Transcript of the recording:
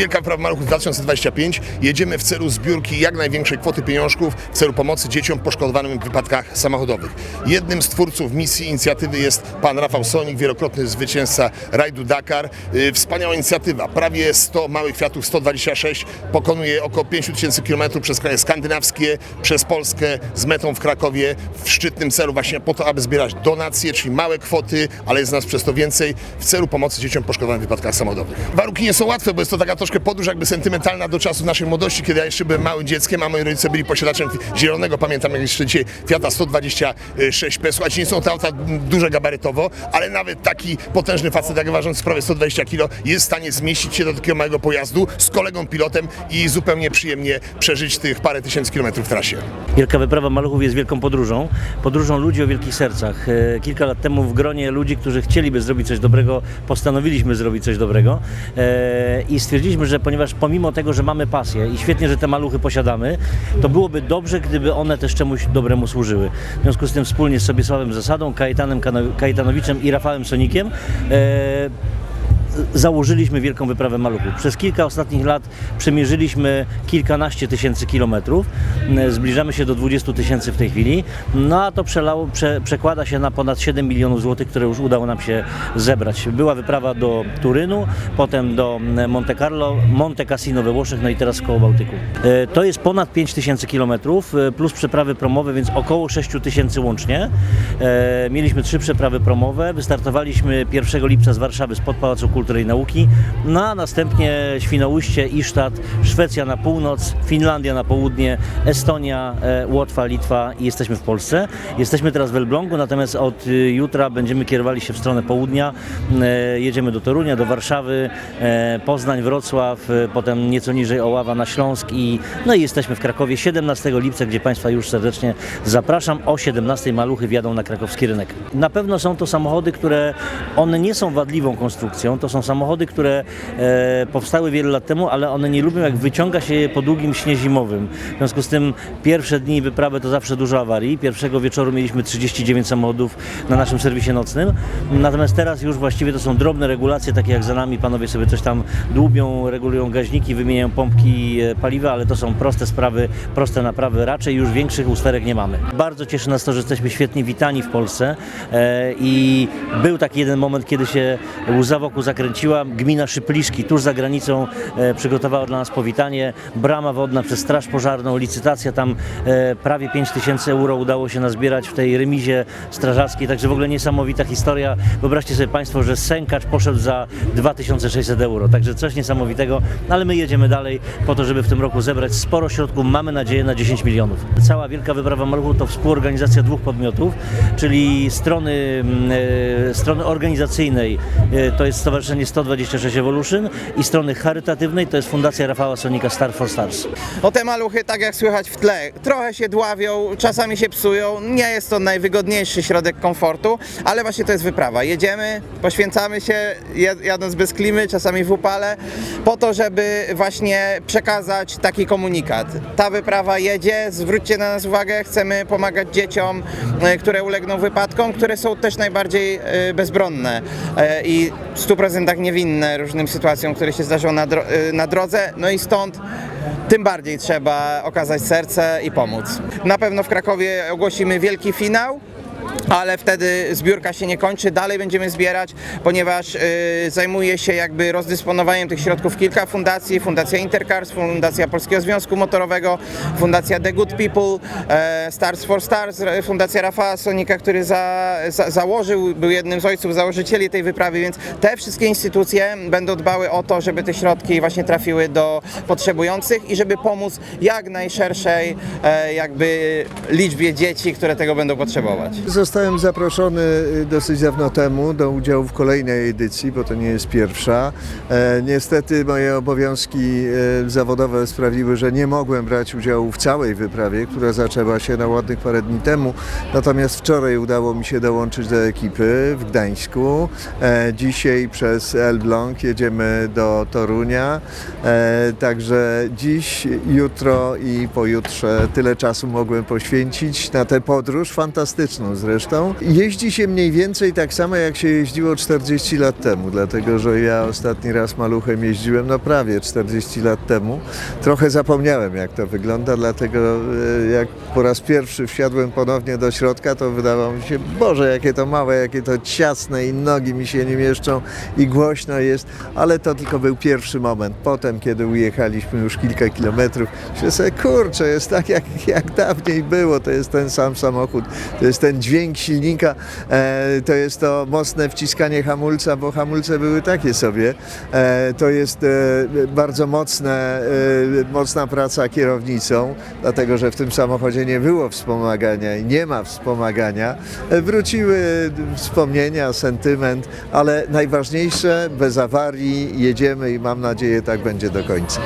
Wielka Wyprawa Maluchów 2025. Jedziemy w celu zbiórki jak największej kwoty pieniążków w celu pomocy dzieciom poszkodowanym w wypadkach samochodowych. Jednym z twórców misji inicjatywy jest pan Rafał Sonik, wielokrotny zwycięzca rajdu Dakar. Y, Wspaniała inicjatywa. Prawie 100 małych Fiatów 126 pokonuje około 5000 km przez kraje skandynawskie, przez Polskę z metą w Krakowie w szczytnym celu właśnie po to, aby zbierać donacje, czyli małe kwoty, ale jest nas przez to więcej w celu pomocy dzieciom poszkodowanym w wypadkach samochodowych. Warunki nie są łatwe, bo jest to taka troszkę podróż jakby sentymentalna do czasów naszej młodości, kiedy ja jeszcze byłem małym dzieckiem, a moi rodzice byli posiadaczem zielonego, pamiętam jak jeszcze dzisiaj Fiata 126P. Słuchajcie, nie są to auta duże gabarytowo, ale nawet taki potężny facet jak ważący prawie 120 kg jest w stanie zmieścić się do takiego małego pojazdu z kolegą pilotem i zupełnie przyjemnie przeżyć tych parę tysięcy kilometrów w trasie. Wielka Wyprawa Maluchów jest wielką podróżą, podróżą ludzi o wielkich sercach. E, Kilka lat temu w gronie ludzi, którzy chcieliby zrobić coś dobrego, postanowiliśmy zrobić coś dobrego E, i stwierdziliśmy, że ponieważ pomimo tego, że mamy pasję i świetnie, że te maluchy posiadamy, to byłoby dobrze, gdyby one też czemuś dobremu służyły. W związku z tym wspólnie z Sobiesławem Zasadą, Kajetanem Kajtanowiczem i Rafałem Sonikiem e, założyliśmy wielką wyprawę maluchów. Przez kilka ostatnich lat przemierzyliśmy kilkanaście tysięcy kilometrów. E, Zbliżamy się do 20 tysięcy w tej chwili. No a to przelało, prze, przekłada się na ponad 7 milionów złotych, które już udało nam się zebrać. Była wyprawa do Turynu, potem do Monte Carlo, Monte Cassino we Włoszech, no i teraz koło Bałtyku. E, To jest ponad 5 tysięcy kilometrów e, plus przeprawy promowe, więc około 6 tysięcy łącznie. E, Mieliśmy trzy przeprawy promowe. Wystartowaliśmy 1 lipca z Warszawy spod Pałacu Kultury i Nauki, no a następnie Świnoujście, Isztat, Szwecja na północ, Finlandia na południe, Estonia, e, Łotwa, Litwa i jesteśmy w Polsce. Jesteśmy teraz w Elblągu, natomiast od y, jutra będziemy kierowali się w stronę południa. E, Jedziemy do Torunia, do Warszawy, e, Poznań, Wrocław, e, potem nieco niżej Oława na Śląsk i no i jesteśmy w Krakowie 17 lipca, gdzie Państwa już serdecznie zapraszam. O 17 maluchy wjadą na krakowski rynek. Na pewno są to samochody, które one nie są wadliwą konstrukcją, to są samochody, które e, powstały wiele lat temu, ale one nie lubią jak wyciąga się je po długim śnie zimowym. W związku z tym pierwsze dni wyprawy to zawsze dużo awarii. Pierwszego wieczoru mieliśmy 39 samochodów na naszym serwisie nocnym. Natomiast teraz już właściwie to są drobne regulacje, takie jak za nami panowie sobie coś tam dłubią, regulują gaźniki, wymieniają pompki e, paliwa, ale to są proste sprawy, proste naprawy. Raczej już większych usterek nie mamy. Bardzo cieszy nas to, że jesteśmy świetnie witani w Polsce e, i był taki jeden moment, kiedy się łza wokół zakręciła. Gmina Szypliszki tuż za granicą e, przygotowała dla nas powitanie. Brama wodna przez Straż Pożarną, licytacja tam e, prawie 5 tysięcy euro udało się nazbierać w tej remizie strażackiej, także w ogóle niesamowita historia. Wyobraźcie sobie Państwo, że sękacz poszedł za 2600 euro, także coś niesamowitego, no ale my jedziemy dalej po to, żeby w tym roku zebrać sporo środków, mamy nadzieję na 10 milionów. Cała Wielka Wyprawa Maluchu to współorganizacja dwóch podmiotów, czyli strony, mm, e, strony organizacyjnej to jest Stowarzyszenie Stowarzyszenie 126 Evolution i strony charytatywnej, to jest Fundacja Rafała Sonika Star for Stars. O te maluchy, tak jak słychać w tle, trochę się dławią, czasami się psują, nie jest to najwygodniejszy środek komfortu, ale właśnie to jest wyprawa. Jedziemy, poświęcamy się, jadąc bez klimy, czasami w upale, po to, żeby właśnie przekazać taki komunikat. Ta wyprawa jedzie, zwróćcie na nas uwagę, chcemy pomagać dzieciom, e, które ulegną wypadkom, które są też najbardziej e, bezbronne e, i 100% jestem tak niewinny różnym sytuacjom, które się zdarzyły na, dro y, na drodze, no i stąd tym bardziej trzeba okazać serce i pomóc. Na pewno w Krakowie ogłosimy wielki finał. Ale wtedy zbiórka się nie kończy, dalej będziemy zbierać, ponieważ y, zajmuje się jakby rozdysponowaniem tych środków kilka fundacji, Fundacja Intercars, Fundacja Polskiego Związku Motorowego, Fundacja The Good People, e, Stars for Stars, Fundacja Rafała Sonika, który za, za, założył, był jednym z ojców założycieli tej wyprawy, więc te wszystkie instytucje będą dbały o to, żeby te środki właśnie trafiły do potrzebujących i żeby pomóc jak najszerszej e, jakby liczbie dzieci, które tego będą potrzebować. Zostałem zaproszony y, dosyć dawno temu do udziału w kolejnej edycji, bo to nie jest pierwsza. E, niestety moje obowiązki e, zawodowe sprawiły, że nie mogłem brać udziału w całej wyprawie, która zaczęła się na ładnych parę dni temu. Natomiast wczoraj udało mi się dołączyć do ekipy w Gdańsku. E, dzisiaj przez Elbląg jedziemy do Torunia. Także dziś, jutro i pojutrze tyle czasu mogłem poświęcić na tę podróż fantastyczną zresztą zresztą. Jeździ się mniej więcej tak samo jak się jeździło 40 lat temu, dlatego że ja ostatni raz maluchem jeździłem no prawie 40 lat temu. Trochę zapomniałem jak to wygląda, dlatego e, jak po raz pierwszy wsiadłem ponownie do środka, to wydawało mi się, Boże, jakie to małe, jakie to ciasne i nogi mi się nie mieszczą i głośno jest, ale to tylko był pierwszy moment. Potem, kiedy ujechaliśmy już kilka kilometrów, się sobie, kurczę, jest tak jak, jak dawniej było, to jest ten sam samochód, to jest ten dźwięk silnika, e, to jest to mocne wciskanie hamulca, bo hamulce były takie sobie, e, to jest e, bardzo mocne, mocna praca kierownicą, dlatego że w tym samochodzie nie było wspomagania i nie ma wspomagania. Wróciły wspomnienia, sentyment, ale najważniejsze, bez awarii jedziemy i mam nadzieję tak będzie do końca.